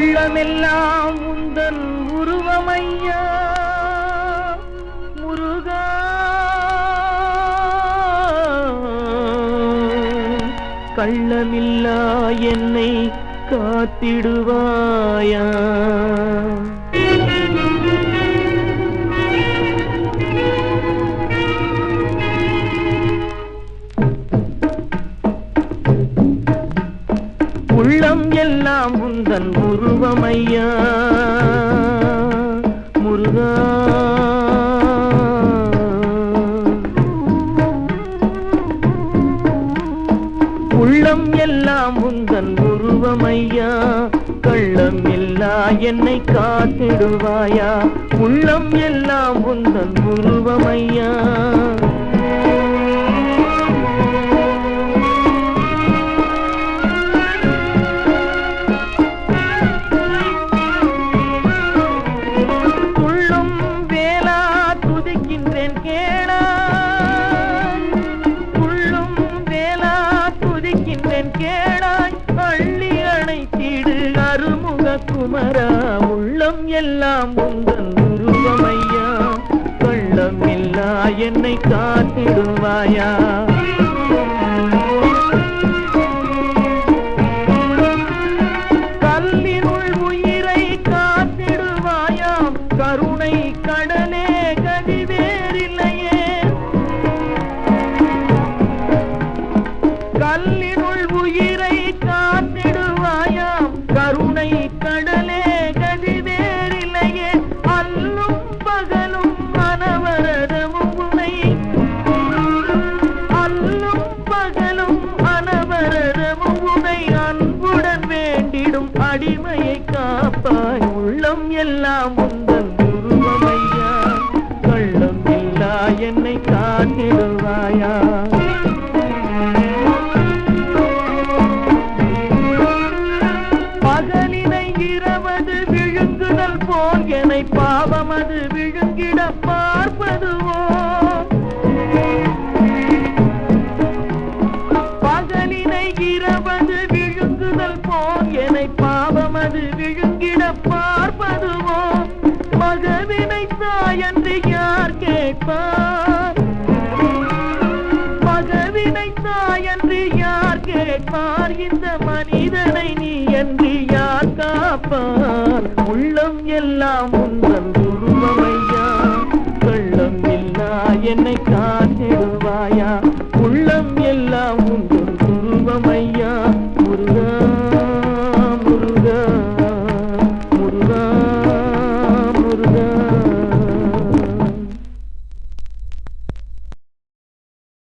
உள்ளமெல்லாம் உந்தன் உருவமையா? முருகா. கள்ளமில்லா என்னை காத்திடுவாயா? உள்ளம் எல்லாம் உந்தன் உருவமையா? முருகா. உள்ளம் எல்லாம் உந்தன் உருவமையா? கள்ளம் இல்லா என்னை காத்திடுவாயா? உள்ளம் எல்லாம் உந்தன் உருவமையா? கேளா. துள்ளும் வேலா துதிக்கின்றேன் கேளாய். அள்ளி அணைத்திடு அருமுக குமரா. உள்ளம் எல்லாம் உந்தன் உருவமையா கள்ளம் இல்லா என்னை காத்திடுவாயா. உள்ளம் எல்லாம் உந்தன் உருவமையா? கள்ளம் இல்லா என்னை காட்டிடுவாயா? பகலினை இரவது விழுங்குதல் போல் என்னை பாவமது விழு காப்பார் இந்த மனிதனை நீ என்று யார் காப்பார்? உள்ளம் எல்லாம் உந்தன் உருவமையா கள்ளம் இல்லா என்னை காத்திடுவாயா உள்ளம் எல்லாம் உந்தன் உருவமையா